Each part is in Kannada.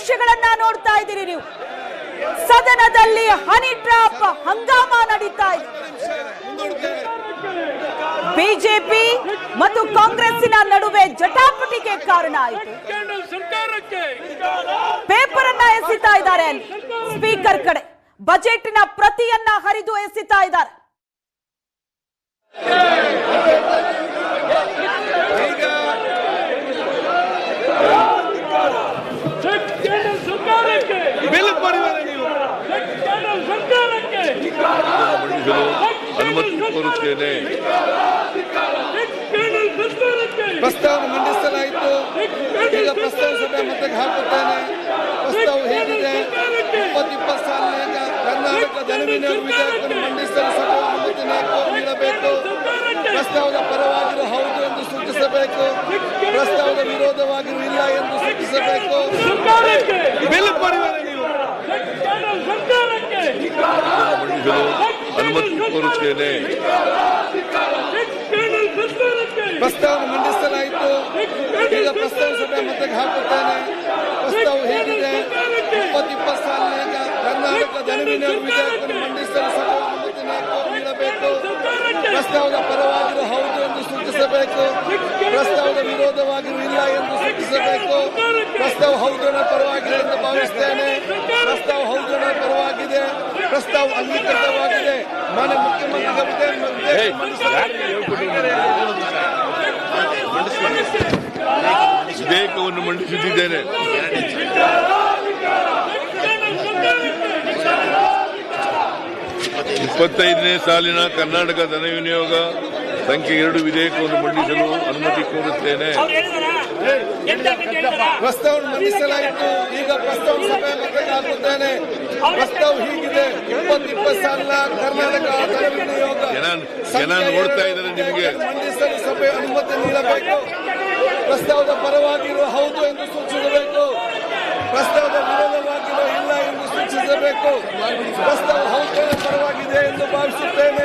ದೃಶ್ಯಗಳನ್ನ ನೋಡ್ತಾ ಇದ್ದೀರಿ ನೀವು. ಸದನದಲ್ಲಿ ಹನಿ ಟ್ರಾಪ್ ಹಂಗಾಮ ನಡೀತಾ ಇದೆ. ಬಿಜೆಪಿ ಮತ್ತು ಕಾಂಗ್ರೆಸ್ಸಿನ ನಡುವೆ ಜಟಾಪಟಿಗೆ ಕಾರಣ ಆಯಿತು. ಪೇಪರ್ ಅನ್ನ ಎಸಿತಾ ಇದ್ದಾರೆ ಸ್ಪೀಕರ್ ಕಡೆ. ಬಜೆಟ್ನ ಪ್ರತಿಯನ್ನ ಹರಿದು ಎಸಿತಾ ಇದ್ದಾರೆ. ಕೋರುತ್ತೇನೆ ಸರ್ಕಾರಕ್ಕೆ ಪ್ರಸ್ತಾವ ಮಂಡಿಸಲಾಯಿತು. ಈಗ ಪ್ರಸ್ತಾವ ಸಭೆ ಮತ್ತೆ ಹಾಕುತ್ತೇನೆ. ಪ್ರಸ್ತಾವ ಹೇಗಿದೆ? ಇಪ್ಪತ್ತು ಇಪ್ಪತ್ತು ಸಾಲಿನಾಗ ಕರ್ನಾಟಕ ಜನವಿನ ವಿಧೇಯಕವನ್ನು ಮಂಡಿಸಲು ಸಭೆ ನೀಡಬೇಕು. ಪ್ರಸ್ತಾವದ ಪರವಾಗಿರುವ ಹೌದು ಎಂದು ಸೂಚಿಸಬೇಕು. ಪ್ರಸ್ತಾವದ ವಿರೋಧವಾಗಿರುವ ಇಲ್ಲ ಎಂದು ಸೂಚಿಸಬೇಕು. ಬಿಲ್ ನೀವು ಚೆಕ್ ಕೇಂದ್ರ ಸರ್ಕಾರಕ್ಕೆ ಮಂಡಿಸಲು ಅನುಮತಿ ಕೋರುತ್ತೇನೆ ಚೆಕ್ ಕೇಂದ್ರ ಸರ್ಕಾರಕ್ಕೆ ಪ್ರಸ್ತಾವ ಮಂಡಿಸಲಾಯಿತು ಈಗ ಪ್ರಸ್ತಾವ ಸಭೆ ಮತ್ತೆ ಹಾಕುತ್ತೇನೆ ಪ್ರಸ್ತಾವ ಹೇಗಿದೆ ಇಪ್ಪತ್ತು ಇಪ್ಪತ್ತು ಸಾಲಿನಾಗ ಕರ್ನಾಟಕ ಧನವಿನಿಯೋಗ ವಿಧೇಯಕವನ್ನು ಮಂಡಿಸಲು ಸಭೆ ಅನುಮತಿ ನೀ- ನೀಡಬೇಕು ಪ್ರಸ್ತಾವದ ಪರವಾಗಿರೋ ಹೌದು ಎಂದು ಸೂಚಿಸಬೇಕು ಪ್ರಸ್ತಾವದ ವಿರೋಧವಾಗಿರೋ ಇಲ್ಲ ಎಂದು ಸೂಚಿಸಬೇಕು ಪ್ರಸ್ತಾವ ಹೌದನ ಪರವಾಗಿದೆ ಎಂದು ಭಾವಿಸ್ತೇನೆ ಪ್ರಸ್ತಾವ ಹೌದನ ಪರವಾಗಿದೆ ಪ್ರಸ್ತಾವ ಅಂಗೀಕೃತವಾಗಿದೆ ಮಾನ್ಯ ಮುಖ್ಯಮಂತ್ರಿಗಳ ವಿಧೇಯಕ ವಿಧೇಯಕವನ್ನು ಮಂಡಿಸುತ್ತಿದ್ದೇನೆ. ಇಪ್ಪತ್ತೈದನೇ ಸಾಲಿನ ಕರ್ನಾಟಕ ಧನ ವಿನಿಯೋಗ ಸಂಖ್ಯೆ ಎರಡು ವಿಧೇಯಕವನ್ನು ಮಂಡಿಸಲು ಅನುಮತಿ ಕೋರುತ್ತೇನೆ. ಪ್ರಸ್ತಾವ ಮಂಡಿಸಲಾಯಿತು. ಈಗ ಪ್ರಸ್ತಾವ ಸಭೆ ಹಾಕುತ್ತೇನೆ ಪ್ರಸ್ತಾವ ಹೀಗಿದೆ. ಇಪ್ಪತ್ತು ಇಪ್ಪತ್ತು ಸಾಲ ಕರ್ನಾಟಕ ಧನ ವಿನಿಯೋಗ ಜನ ನೋಡ್ತಾ ಇದ್ದಾರೆ ನಿಮಗೆ. ಮಂಡಿಸಲು ಸಭೆ ಅನುಮತಿ ನೀಡಬೇಕು. ಪ್ರಸ್ತಾವದ ಪರವಾಗಿರುವ ಹೌದು ಎಂದು ಸೂಚಿಸಬೇಕು. ಪ್ರಸ್ತಾವದ ವಿರೋಧವಾಗಿರೋ ಇಲ್ಲ ಎಂದು ಸೂಚಿಸಬೇಕು. ಪ್ರಸ್ತಾವ ಹೌದು ಪರವಾಗಿದೆ ಎಂದು ಭಾವಿಸುತ್ತೇನೆ.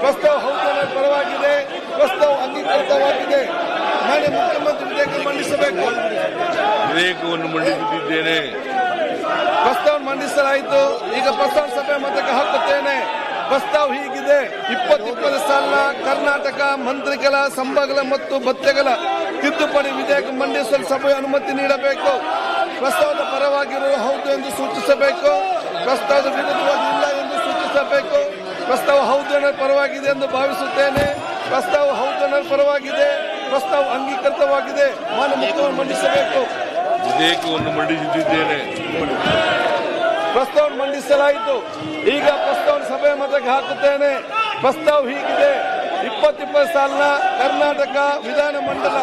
ಪ್ರಸ್ತಾವ ಹೌದನ ಪರವಾಗಿದೆ ಪ್ರಸ್ತಾವ ಅಂಗೀಕೃತವಾಗಿದೆ. ನಾಳೆ ಮುಖ್ಯಮಂತ್ರಿ ವಿಧೇಯಕ ಮಂಡಿಸಬೇಕು. ವಿಧೇಯಕವನ್ನು ಮಂಡಿಸುತ್ತಿದ್ದೇನೆ. ಪ್ರಸ್ತಾವ ಮಂಡಿಸಲಾಯಿತು. ಈಗ ಪ್ರಸ್ತಾವ ಸಭೆ ಮತಕ್ಕೆ ಹಾಕುತ್ತೇನೆ. ಪ್ರಸ್ತಾವ ಹೀಗಿದೆ. ಇಪ್ಪತ್ತಿಪ್ಪತ್ತು ಸಾಲ ಕರ್ನಾಟಕ ಮಂತ್ರಿಗಳ ಸಂಬಗಳ ಮತ್ತು ಭತ್ತೆಗಳ ತಿದ್ದುಪಡಿ ವಿಧೇಯಕ ಮಂಡಿಸಲು ಸಭೆ ಅನುಮತಿ ನೀಡಬೇಕು. ಪ್ರಸ್ತಾವದ ಪರವಾಗಿರುವ ಹೌದು ಎಂದು ಸೂಚಿಸಬೇಕು. ಪ್ರಸ್ತಾವದ ವಿರುದ್ಧವಾಗಿ ಇಲ್ಲ ಎಂದು ಸೂಚಿಸಬೇಕು. ಪ್ರಸ್ತಾವ ಹೌದನ ಪರವಾಗಿದೆ ಎಂದು ಭಾವಿಸುತ್ತೇನೆ. ಪ್ರಸ್ತಾವ ಹೌದನ ಪರವಾಗಿದೆ. ಪ್ರಸ್ತಾವ ಅಂಗೀಕೃತವಾಗಿದೆ. ಮುಖ್ಯಮಂತ್ರಿ ಮಂಡಿಸಬೇಕು. ವಿಧೇಯಕವನ್ನು ಮಂಡಿಸುತ್ತಿದ್ದೇನೆ ಪ್ರಸ್ತಾವ ಮಂಡಿಸಲಾಯಿತು. ಈಗ ಪ್ರಸ್ತಾವ ಸಭೆ ಮತಕ್ಕೆ ಹಾಕುತ್ತೇನೆ. ಪ್ರಸ್ತಾವ ಹೀಗಿದೆ. ಇಪ್ಪತ್ತಿಪ್ಪತ್ತು ಸಾಲಿನ ಕರ್ನಾಟಕ ವಿಧಾನ ಮಂಡಲ.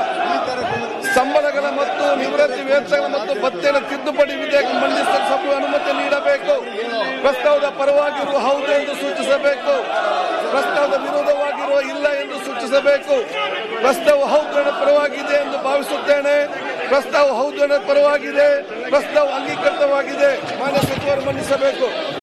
ಸಂಬಳಗಳ ಮತ್ತು ನಿವೃತ್ತಿ ವೇತನಗಳ ಮತ್ತು ಭತ್ಯೆಗಳ ತಿದ್ದುಪಡಿ ವಿಧೇಯಕ ಮಂಡಿಸಲು ಸಭೆ ಅನುಮತಿ ನೀಡಬೇಕು. ಪ್ರಸ್ತಾವದ ಪರವಾಗಿರುವ ಹೌದು ಎಂದು ಸೂಚಿಸಬೇಕು. ಪ್ರಸ್ತಾವದ ವಿರೋಧವಾಗಿರುವ ಇಲ್ಲ ಎಂದು ಸೂಚಿಸಬೇಕು. ಪ್ರಸ್ತಾವ ಹೌದು ಪರವಾಗಿದೆ ಎಂದು ಭಾವಿಸುತ್ತೇನೆ. ಪ್ರಸ್ತಾವ ಹೌದು ಪರವಾಗಿದೆ. ಪ್ರಸ್ತಾವ ಅಂಗೀಕೃತವಾಗಿದೆ. ಮಾನ್ಯ ಸಚಿವರು ಮಂಡಿಸಬೇಕು